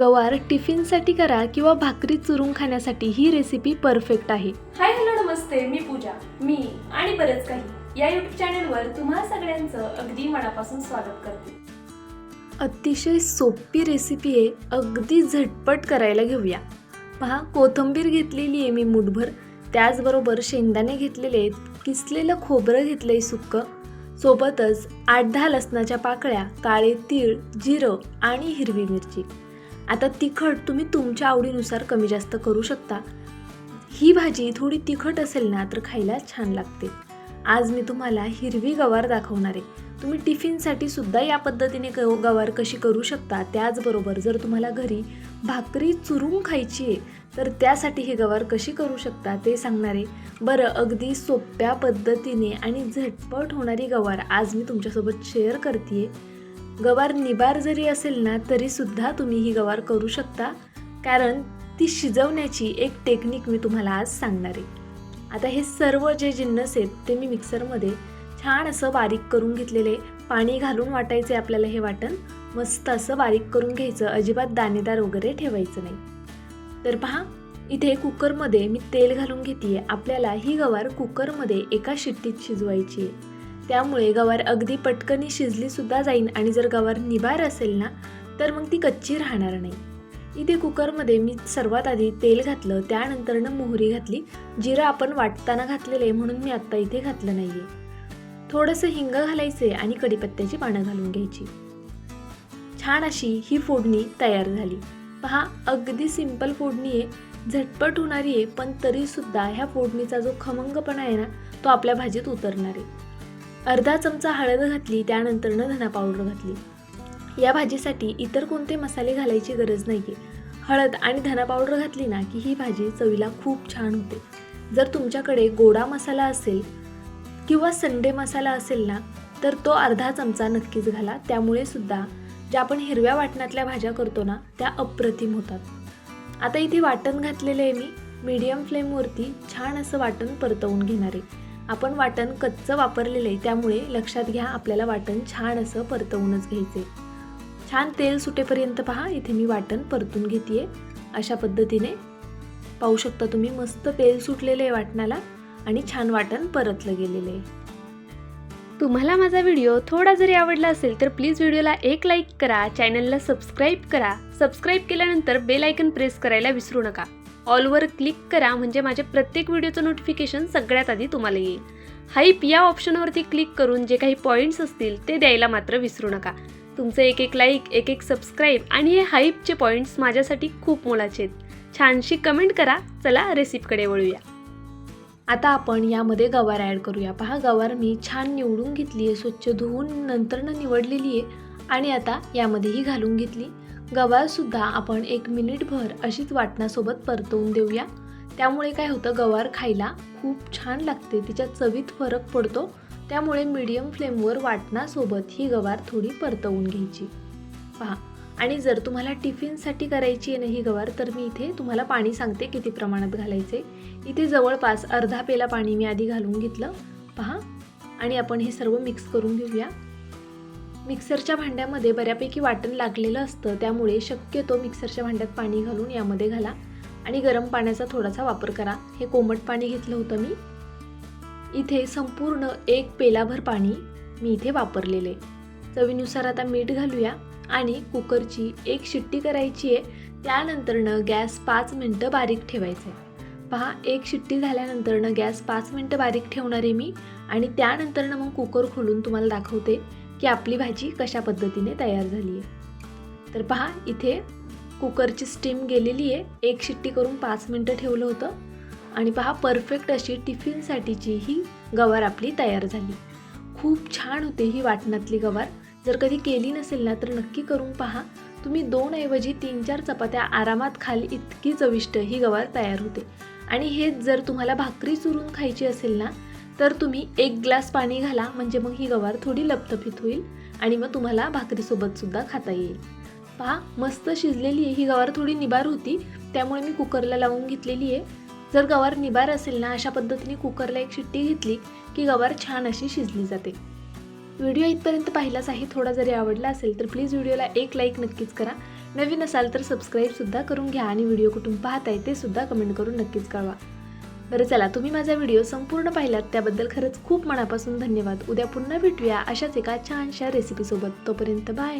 गवार टिफिनसाठी करा किंवा भाकरी चुरून खाण्यासाठी ही रेसिपी परफेक्ट आहे. हाय हॅलो नमस्ते. मी पूजा. मी आणि बरेच काही या युट्यूब चॅनलवर तुम्हा सगळ्यांचं अगदी मनापासून स्वागत करते. अतिशय सोपी रेसिपी आहे. अगदी झटपट करायला घेऊया. पहा कोथिंबीर घेतलेली आहे मी मुठभर. त्याचबरोबर शेंगदाणे घेतलेले आहेत. किसलेलं खोबरं घेतलं आहे सुक्कं. सोबतच आठ दहा लसणाच्या पाकळ्या काळे तीळ जिरं आणि हिरवी मिरची. आता तिखट तुम्ही तुमच्या आवडीनुसार कमी जास्त करू शकता. ही भाजी थोडी तिखट असेल ना तर खायला छान लागते. आज मी तुम्हाला हिरवी गवार दाखवणार आहे. तुम्ही टिफिनसाठी सुद्धा या पद्धतीने ग गवार कशी करू शकता त्याचबरोबर जर तुम्हाला घरी भाकरी चुरून खायची आहे तर त्यासाठी ही गवार कशी करू शकता ते सांगणार आहे. बरं अगदी सोप्या पद्धतीने आणि झटपट होणारी गवार आज मी तुमच्यासोबत शेअर करते गवार निबार जरी असेल ना तरीसुद्धा तुम्ही ही गवार करू शकता. कारण ती शिजवण्याची एक टेक्निक मी तुम्हाला आज सांगणार आहे. आता हे सर्व जे जिन्नस आहेत ते मी मिक्सरमध्ये छान असं बारीक करून घेतलेले पाणी घालून वाटायचे आपल्याला हे वाटण. मस्त असं बारीक करून घ्यायचं. अजिबात दाणेदार वगैरे ठेवायचं नाही. तर पहा इथे कुकरमध्ये मी तेल घालून घेते आपल्याला ही गवार कुकरमध्ये एका शिट्टीत शिजवायची आहे. त्यामुळे गवार अगदी पटकनी शिजलीसुद्धा जाईन आणि जर गवार निबार असेल ना तर मग ती कच्ची राहणार नाही. इथे कुकरमध्ये मी सर्वात आधी तेल घातलं त्यानंतरनं मोहरी घातली जिरं आपण वाटताना घातलेलं आहे म्हणून मी आत्ता इथे घातलं नाही आहे थोडंसं हिंग घालायचे आणि कढीपत्त्याची पानं घालून घ्यायची. छान अशी ही फोडणी तयार झाली. पहा अगदी सिंपल फोडणी आहे. झटपट होणारी आहे पण तरीसुद्धा ह्या फोडणीचा जो खमंगपणा आहे ना तो आपल्या भाजीत उतरणार आहे. अर्धा चमचा हळद घातली त्यानंतरनं धना पावडर घातली. या भाजीसाठी इतर कोणते मसाले घालायची गरज नाही आहे हळद आणि धना पावडर घातली ना की ही भाजी चवीला खूप छान होते. जर तुमच्याकडे गोडा मसाला असेल किंवा संडे मसाला असेल ना तर तो अर्धा चमचा नक्कीच घाला. त्यामुळे सुद्धा ज्या आपण हिरव्या वाटणातल्या भाज्या करतो ना त्या अप्रतिम होतात. आता इथे वाटण घातलेले आहे मी. मीडियम फ्लेमवरती छान असं वाटण परतवून घेणार आहे. आपण वाटण कच्चं वापरलेलं आहे त्यामुळे लक्षात घ्या आपल्याला वाटण छान असं परतवूनच घ्यायचं आहे छान तेल सुटेपर्यंत पहा इथे मी वाटण परतून घेते अशा पद्धतीने पाहू शकता तुम्ही मस्त तेल सुटलेलं आहे वाटणाला आणि छान वाटण परतलं गेलेलं आहे. तुम्हाला माझा व्हिडिओ थोडा जरी आवडला असेल तर प्लीज व्हिडिओला एक लाईक करा चॅनलला सबस्क्राईब करा. सबस्क्राईब केल्यानंतर बेल आयकन प्रेस करायला विसरू नका. ऑलवर क्लिक करा म्हणजे माझ्या प्रत्येक व्हिडिओचं नोटिफिकेशन सगळ्यात आधी तुम्हाला येईल. हाईप या ऑप्शनवरती क्लिक करून जे काही पॉईंट्स असतील ते द्यायला मात्र विसरू नका. तुमचं एक एक लाईक एक एक सबस्क्राईब आणि हे हाईपचे पॉईंट्स माझ्यासाठी खूप मोलाचे आहेत. छानशी कमेंट करा. चला रेसिपीकडे वळूया. आता आपण यामध्ये गवार ॲड करूया. पहा गवार मी छान निवडून घेतली आहे स्वच्छ धुवून नंतरनं निवडलेली आहे आणि आता यामध्येही घालून घेतली. गवारसुद्धा आपण एक मिनिटभर अशीच वाटणासोबत परतवून देऊया. त्यामुळे काय होतं गवार खायला खूप छान लागते तिच्या चवीत फरक पडतो त्यामुळे मीडियम फ्लेमवर वाटणासोबत ही गवार थोडी परतवून घ्यायची. पहा आणि जर तुम्हाला टिफिनसाठी करायची आहे ना ही गवार तर मी इथे तुम्हाला पाणी सांगते किती प्रमाणात घालायचे. इथे जवळपास अर्धा पेला पाणी मी आधी घालून घेतलं. पहा आणि आपण हे सर्व मिक्स करून घेऊया. मिक्सरच्या भांड्यामध्ये बऱ्यापैकी वाटण लागलेलं असतं त्यामुळे शक्यतो मिक्सरच्या भांड्यात पाणी घालून यामध्ये घाला आणि गरम पाण्याचा थोडासा वापर करा. हे कोमट पाणी घेतलं होतं मी. इथे संपूर्ण एक पेलाभर पाणी मी इथे वापरलेले. चवीनुसार आता मीठ घालूया आणि कुकरची एक शिट्टी करायची आहे. त्यानंतरनं गॅस पाच मिनटं बारीक ठेवायचं आहे पहा एक शिट्टी झाल्यानंतरनं गॅस पाच मिनटं बारीक ठेवणार आहे मी आणि त्यानंतरनं मग कुकर खोलून तुम्हाला दाखवते. की आपली भाजी कशा पद्धतीने तयार झाली आहे तर पहा इथे कुकरची स्टीम गेलेली आहे. एक शिट्टी करून पाच मिनटं ठेवलं होतं. आणि पहा परफेक्ट अशी टिफिनसाठीची ही गवार आपली तयार झाली. खूप छान होते ही वाटणातली गवार. जर कधी केली नसेल ना तर नक्की करून पहा. तुम्ही दोन ऐवजी तीन चार चपात्या आरामात खाल इतकी चविष्ट ही गवार तयार होते. आणि हेच जर तुम्हाला भाकरी चुरून खायची असेल ना तर तुम्ही एक ग्लास पाणी घाला म्हणजे मग ही गवार थोडी लपथपीत होईल आणि मग तुम्हाला भाकरीसोबतसुद्धा खाता येईल. पहा मस्त शिजलेली आहे. ही गवार थोडी निबार होती त्यामुळे मी कुकरला लावून घेतलेली आहे. जर गवार निबार असेल ना अशा पद्धतीने कुकरला एक शिट्टी घेतली की गवार छान अशी शिजली जाते. व्हिडिओ इथपर्यंत पाहिलाच आहे. थोडा जरी आवडला असेल तर प्लीज व्हिडिओला एक लाईक नक्कीच करा. नवीन असाल तर सबस्क्राईबसुद्धा करून घ्या आणि व्हिडिओ कुठून पाहताय ते सुद्धा कमेंट करून नक्कीच कळवा. बरं चला तुम्ही माझा व्हिडिओ संपूर्ण पाहिलात त्याबद्दल खरंच खूप मनापासून धन्यवाद. उद्या पुन्हा भेटूया अशाच एका छानशा रेसिपीसोबत तोपर्यंत बाय